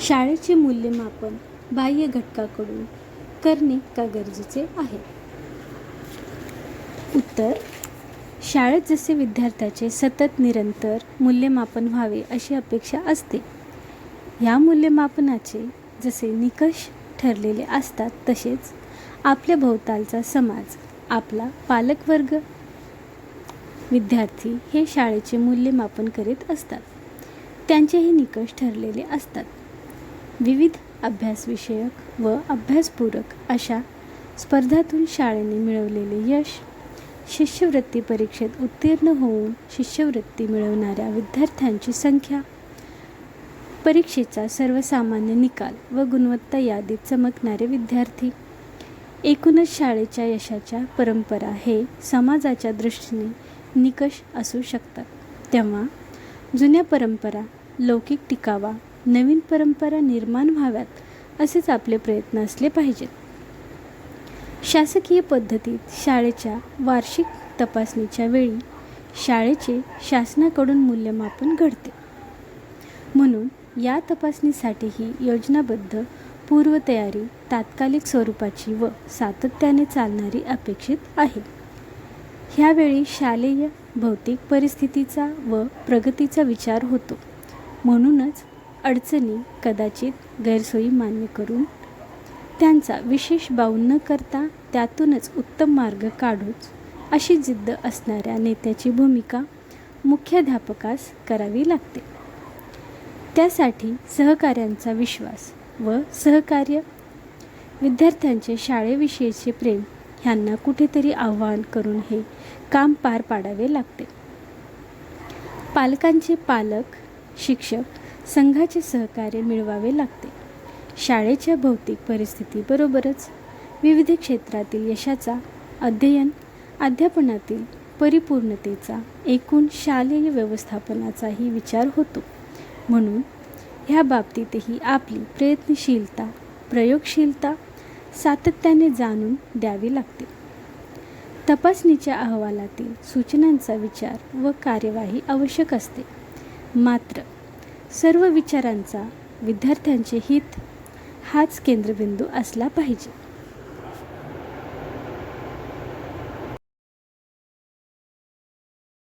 शाळेचे मूल्यमापन बाह्य घटकाकडून करणे का गरजेचे आहे? उत्तर शाळेत जसे विद्यार्थ्याचे सतत निरंतर मूल्यमापन व्हावे अशी अपेक्षा असते. या मूल्यमापनाचे जसे निकष ठरलेले असतात तसेच आपल्या भोवतालचा समाज आपला पालकवर्ग विद्यार्थी हे शाळेचे मूल्यमापन करीत असतात. त्यांचेही निकष ठरलेले असतात. विविध अभ्यासविषयक व अभ्यासपूरक अशा स्पर्धातून शाळेने मिळवलेले यश. शिष्यवृत्ती परीक्षेत उत्तीर्ण होऊन शिष्यवृत्ती मिळवणाऱ्या विद्यार्थ्यांची संख्या परीक्षेचा सर्वसामान्य निकाल व गुणवत्ता यादीत चमकणारे विद्यार्थी. एकूणच शाळेच्या यशाच्या परंपरा हे समाजाच्या दृष्टीने निकष असू शकतात. तेव्हा जुन्या परंपरा लौकिक टिकावा नवीन परंपरा निर्माण व्हाव्यात असेच आपले प्रयत्न असले पाहिजेत. शासकीय पद्धतीत शाळेच्या वार्षिक तपासणीच्या वेळी शाळेचे शासनाकडून मूल्यमापन घडते. म्हणून या तपासणीसाठीही योजनाबद्ध पूर्वतयारी तात्कालिक स्वरूपाची व सातत्याने चालणारी अपेक्षित आहे. ह्यावेळी शालेय भौतिक परिस्थितीचा व प्रगतीचा विचार होतो. म्हणूनच अडचणी कदाचित गैरसोयी मान्य करून त्यांचा विशेष बाऊ न करता त्यातूनच उत्तम मार्ग काढूच अशी जिद्द असणाऱ्या नेत्याची भूमिका मुख्याध्यापकास करावी लागते. त्यासाठी सहकाऱ्यांचा विश्वास व सहकार्य विद्यार्थ्यांचे शाळेविषयीचे प्रेम ह्यांना कुठेतरी आव्हान करून हे काम पार पाडावे लागते. पालकांचे पालक शिक्षक संघाचे सहकार्य मिळवावे लागते. शाळेच्या भौतिक परिस्थितीबरोबरच विविध क्षेत्रातील यशाचा अध्ययन अध्यापनातील परिपूर्णतेचा एकूण शालेय व्यवस्थापनाचाही विचार होतो. म्हणून ह्या बाबतीतही आपली प्रयत्नशीलता प्रयोगशीलता सातत्याने जाणून द्यावी लागते. तपासणीच्या अहवालातील सूचनांचा विचार व कार्यवाही आवश्यक असते. मात्र सर्व विचारांचा विद्यार्थ्यांचे हित हाच केंद्रबिंदू असला पाहिजे.